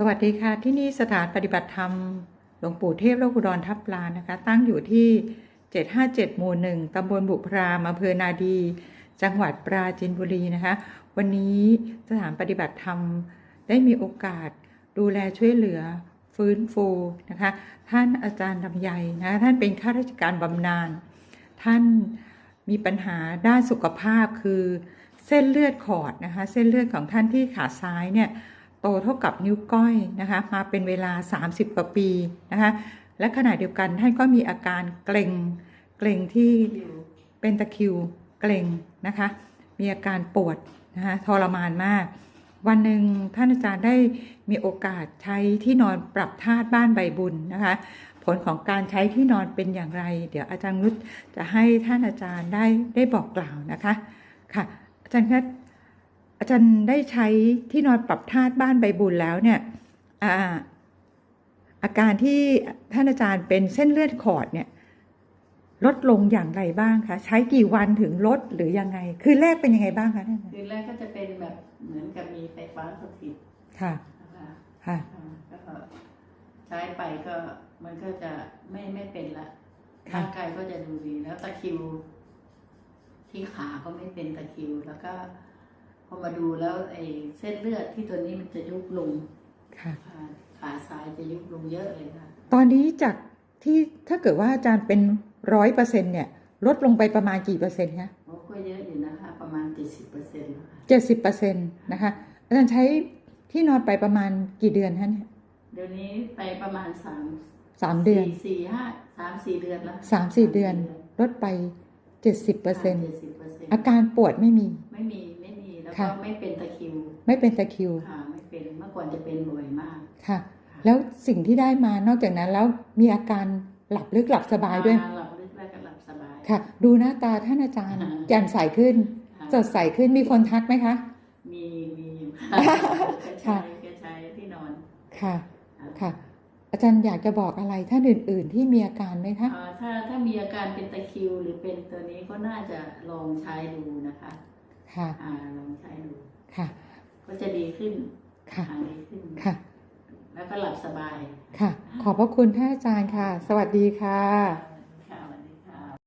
สวัสดีค่ะ ที่นี่สถานปฏิบัติธรรม หลวงปู่เทพโลกุดรทับลานนะคะ ตั้งอยู่ที่ 757 หมู่หนึ่งตำบลบุพรามอำเภอนาดี จังหวัดปราจีนบุรีนะคะ วันนี้สถานปฏิบัติธรรมได้มีโอกาสดูแลช่วยเหลือฟื้นฟูนะคะ ท่านอาจารย์ลำไยนะะท่านเป็นข้าราชการบำนาญท่านมีปัญหาด้านสุขภาพคือเส้นเลือดขอดนะคะ เส้นเลือดของท่านที่ขาซ้ายเนี่ย โตเท่ากับนิ้วก้อยนะคะมาเป็นเวลา 30 กว่าปีนะคะและขณะเดียวกันท่านก็มีอาการเกร็งเกร็งที่เป็นตะคิวเกร็งนะคะ มีอาการปวดนะคะทรมานมาก วันหนึ่งท่านอาจารย์ได้มีโอกาสใช้ที่นอนปรับธาตุบ้านใบบุญนะคะ ผลของการใช้ที่นอนเป็นอย่างไร เดี๋ยวอาจารย์นุชจะให้ท่านอาจารย์ได้ได้บอกกล่าวนะคะค่ะอาจารย์คะ อาจารย์ได้ใช้ที่นอนปรับธาตุบ้านใบบุญแล้วเนี่ยอาอาการที่ท่านอาจารย์เป็นเส้นเลือดขอดเนี่ยลดลงอย่างไรบ้างคะใช้กี่วันถึงลดหรือยังไง คือแรกเป็นยังไงบ้างคะท่านคืนแรกก็จะเป็นแบบเหมือนกับมีไฟฟ้าสถิตค่ะนะคะค่ะอ่าแล้วก็ใช้ไปก็มันก็จะไม่ไม่เป็นละค่ะร่างกายก็จะดูดีแล้วตะคริว ที่ขาก็ไม่เป็นตะคริวแล้วก็ พอมาดูแล้วไอ้เส้นเลือดที่ตัวนี้มันจะยุบลงค่ะอ่าขาซ้ายจะยุบลงเยอะเลยค่ะ ตอนนี้จากที่ถ้าเกิดว่าอาจารย์เป็นร้อยเปอร์เซ็นเนี่ย ลดลงไปประมาณกี่เปอร์เซ็นต์คะโอ้ก็เยอะอยู่นะคะ ประมาณเจ็ดสิบเปอร์เซ็นต์ค่ะเจ็ดสิบเปอร์เซ็นต์นะคะ อาจารย์ใช้ที่นอนไปประมาณกี่เดือนคะเนี่ยเดี๋ยวนี้ไปประมาณสามสามเดือนสี่สี่ห้าสามสี่เดือนแล้วสามสี่เดือนลดไปเจ็ดสิบเปอร์เซ็นต์เจ็ดสิบเปอร์เซ็นต์อาการปวดไม่มี ไม่มีไม่มี แล้วค่ะก็ไม่เป็นตะคริวไม่เป็นตะคริวค่ะไม่เป็นเมื่อก่อนจะเป็นบ่อยมากค่ะ แล้วสิ่งที่ได้มานอกจากนั้นแล้วมีอาการหลับลึกหลับสบายด้วยนอนหลับลึกแล้วก็หลับสบาย ค่ะ ดูหน้าตาท่านอาจารย์อ่า แจ่มใสขึ้น ค่ะสดใสขึ้นมีคนทักไหมคะ มีมีอยู่ค่ะก็ใช้ก็ใช้ที่นอนค่ะ ค่ะ อาจารย์อยากจะบอกอะไรท่านอื่น ๆ ที่มีอาการไหมคะ อ่าถ้าถ้ามีอาการเป็นตะคริวหรือเป็นตัวนี้ก็น่าจะลองใช้ดูนะคะ ค่ะ อ่าลองใช้ดูค่ะ ก็จะดีขึ้นค่ะหาดีขึ้น ค่ะ แล้วก็หลับสบาย ค่ะ ขอบพระคุณท่านอาจารย์ค่ะ สวัสดีค่ะค่ะ